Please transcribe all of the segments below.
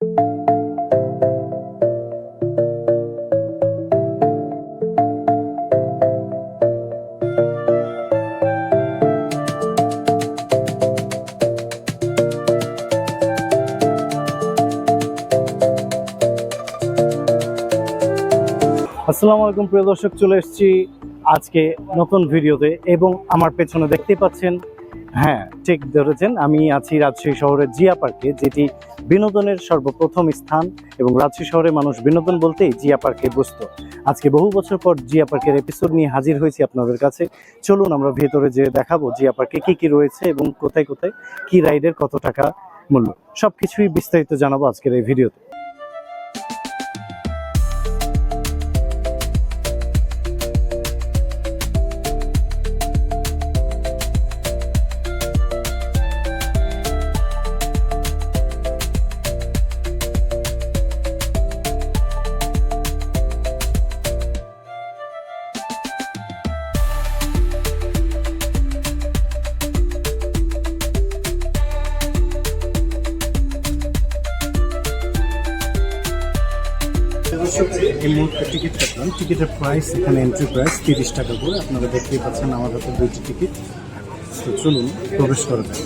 আসসালামু আলাইকুম প্রিয় দর্শক চলে এসেছি আজকে নতুন ভিডিওতে এবং আমার পেছনে দেখতে পাচ্ছেন হ্যাঁ ঠিক ধরেছেন। আমি আছি রাজশাহী শহরের জিয়া পার্কে, যেটি বিনোদনের সর্বপ্রথম স্থান এবং রাজশাহী শহরে মানুষ বিনোদন বলতেই জিয়া পার্কে বসত আজকে বহু বছর পর জিয়া পার্কের এপিসোড নিয়ে হাজির হয়েছি আপনাদের কাছে। চলুন আমরা ভেতরে যে দেখাবো জিয়া পার্কে কি কি রয়েছে এবং কোথায় কোথায় কি রাইডের কত টাকা মূল্য। সব কিছুই বিস্তারিত জানাব আজকের এই ভিডিওতে। এই মুহূর্তে টিকিট কাটলাম টিকিটের প্রাইস এখানে এন্ট্রি প্রাইস তিরিশ টাকা করে। আপনারা দেখতেই পাচ্ছেন আমার হাতে দুইটি টিকিট তো চলুন, প্রবেশ করা যাক।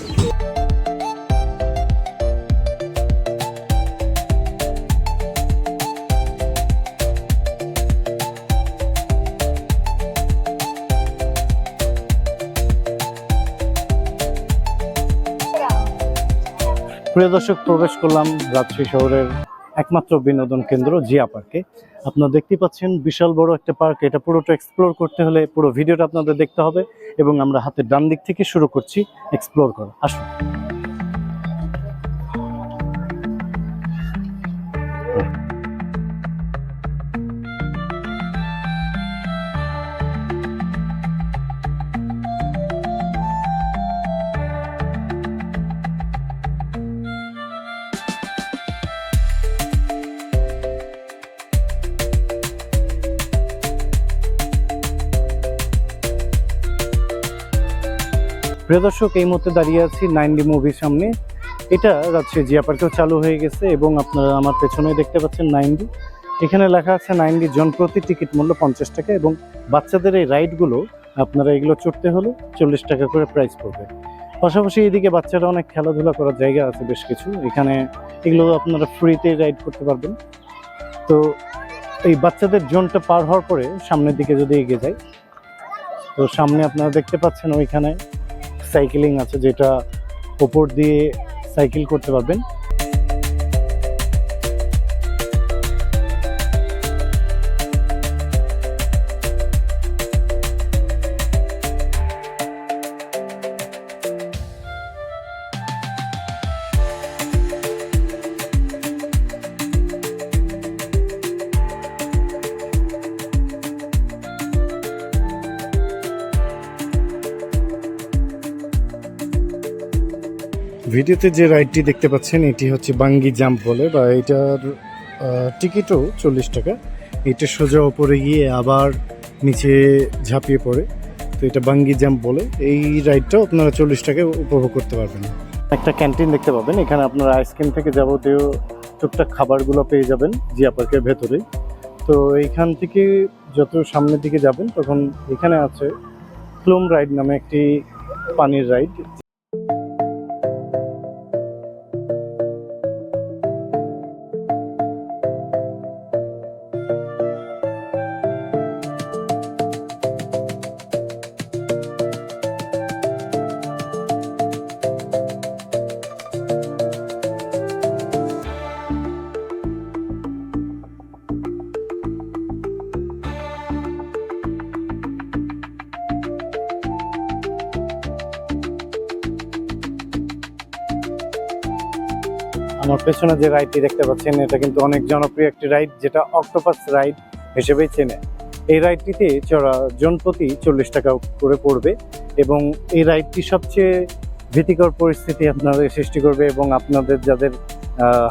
প্রিয় দর্শক, প্রবেশ করলাম রাজশাহী শহরের একমাত্র বিনোদন কেন্দ্র জিয়া পার্কে। আপনারা দেখতে পাচ্ছেন বিশাল বড় একটা পার্ক। এটা পুরোটা এক্সপ্লোর করতে হলে পুরো ভিডিওটা আপনাদের দেখতে হবে এবং আমরা হাতের ডান দিক থেকে শুরু করছি এক্সপ্লোর করা। আসুন। প্রিয় দর্শক, এই মুহূর্তে দাঁড়িয়ে আছি নাইনডি মুভির সামনে। এটা রাজশাহী জিয়া পার্কেও চালু হয়ে গেছে এবং আপনারা আমার পেছনে দেখতে পাচ্ছেন নাইনডি। এখানে লেখা আছে, নাইনডি জন প্রতি টিকিট মূল্য পঞ্চাশ টাকা এবং বাচ্চাদের এই রাইডগুলো আপনারা এগুলো চড়তে হলে চল্লিশ টাকা করে প্রাইস পড়বে। পাশাপাশি এদিকে বাচ্চারা অনেক খেলাধুলা করার জায়গা আছে বেশ কিছু। এখানে এগুলো আপনারা ফ্রিতে রাইড করতে পারবেন। তো এই বাচ্চাদের জোনটা পার হওয়ার পরে সামনের দিকে যদি এগিয়ে যায় তো সামনে আপনারা দেখতে পাচ্ছেন ওইখানে সাইকেলিং আছে যেটা ওপর দিয়ে সাইকেল করতে পারবেন। ভিডিওতে যে রাইডটি দেখতে পাচ্ছেন, এটি হচ্ছে বাঙ্গি জাম্প বলে, বা এটার টিকিটও চল্লিশ টাকা। এটা সোজা ওপরে গিয়ে আবার নিচে ঝাঁপিয়ে পড়ে। তো এটা বাঙ্গি জাম্প বলে। এই রাইডটাও আপনারা চল্লিশ টাকায় উপভোগ করতে পারবেন। একটা ক্যান্টিন দেখতে পাবেন। এখানে আপনারা আইসক্রিম থেকে যাবতীয় টুকটাক খাবারগুলো পেয়ে যাবেন জিয়া পার্কের ভেতরেই। তো এইখান থেকে যত সামনের দিকে যাবেন, তখন এখানে আছে ফ্লুম রাইড নামে একটি পানির রাইড। আমার পেছনে যে রাইডটি দেখতে পাচ্ছেন, এটা কিন্তু অনেক জনপ্রিয় একটি রাইড যেটা অক্টোপাস রাইড হিসেবেই চেনে। এই রাইডটিতে চড়া জন প্রতি চল্লিশ টাকা করে পড়বে এবং এই রাইডটি সবচেয়ে ভীতিকর পরিস্থিতি আপনাদের সৃষ্টি করবে এবং আপনাদের যাদের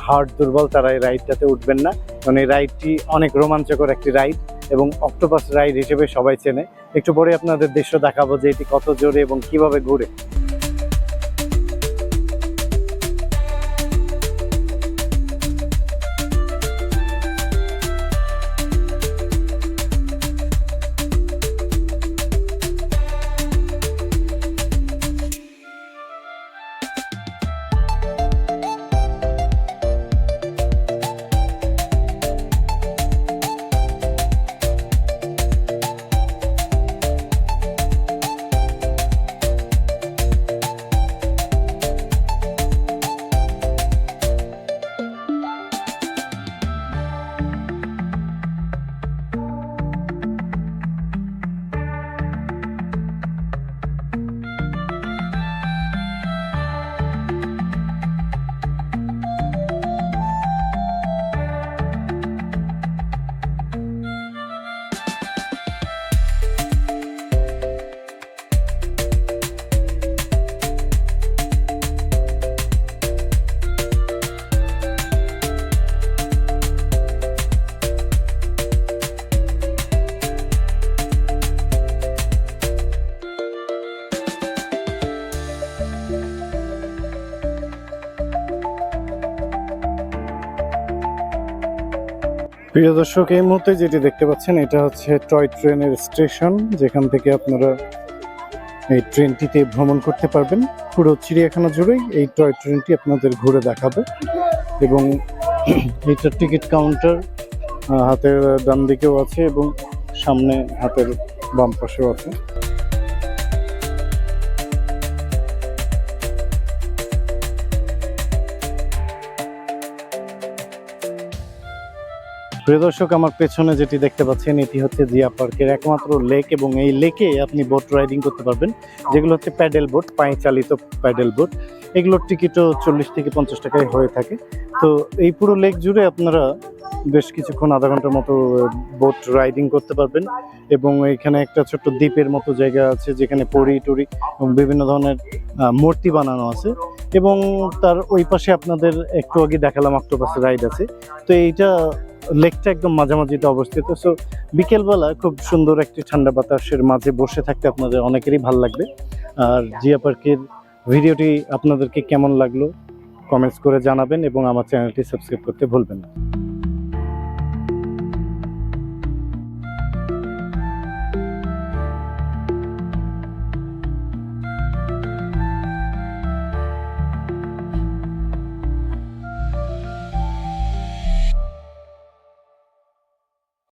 হার্ট দুর্বল, তারা এই রাইডটাতে উঠবেন না। কারণ এই রাইডটি অনেক রোমাঞ্চকর একটি রাইড এবং অক্টোপাস রাইড হিসেবে সবাই চেনে। একটু পরে আপনাদের দৃশ্য দেখাবো যে এটি কত জোরে এবং কীভাবে ঘুরে। প্রিয় দর্শক, এই মুহূর্তে যেটি দেখতে পাচ্ছেন, এটা হচ্ছে টয় ট্রেনের স্টেশন, যেখান থেকে আপনারা এই ট্রেনটিতে ভ্রমণ করতে পারবেন। পুরো চিড়িয়াখানা জুড়েই এই টয় ট্রেনটি আপনাদের ঘুরে দেখাবে এবং এটার টিকিট কাউন্টার হাতের ডান দিকেও আছে এবং সামনে হাতের বাম পাশেও আছে। প্রিয় দর্শক, আমার পেছনে যেটি দেখতে পাচ্ছেন, এটি হচ্ছে জিয়া পার্কের একমাত্র লেক এবং এই লেকে আপনি বোট রাইডিং করতে পারবেন। যেগুলো হচ্ছে প্যাডেল বোট পায়ে চালিত প্যাডেল বোট। এগুলোর টিকিটও চল্লিশ থেকে পঞ্চাশ টাকায় হয়ে থাকে। তো এই পুরো লেক জুড়ে আপনারা বেশ কিছুক্ষণ, আধা ঘণ্টার মতো বোট রাইডিং করতে পারবেন এবং এখানে একটা ছোট্ট দ্বীপের মতো জায়গা আছে যেখানে পরি টরি এবং বিভিন্ন ধরনের মূর্তি বানানো আছে। এবং তার ওই পাশে আপনাদের একটু আগে দেখালাম অক্টোপাস রাইড আছে। তো এইটা লেকটা একদম মাঝামাঝিতে অবস্থিত। সো বিকেলবেলা খুব সুন্দর একটি ঠান্ডা বাতাসের মাঝে বসে থাকতে আপনাদের অনেকেরই ভালো লাগবে। আর জিয়া পার্কের ভিডিওটি আপনাদেরকে কেমন লাগল কমেন্টস করে জানাবেন এবং আমার চ্যানেলটি সাবস্ক্রাইব করতে ভুলবেন না।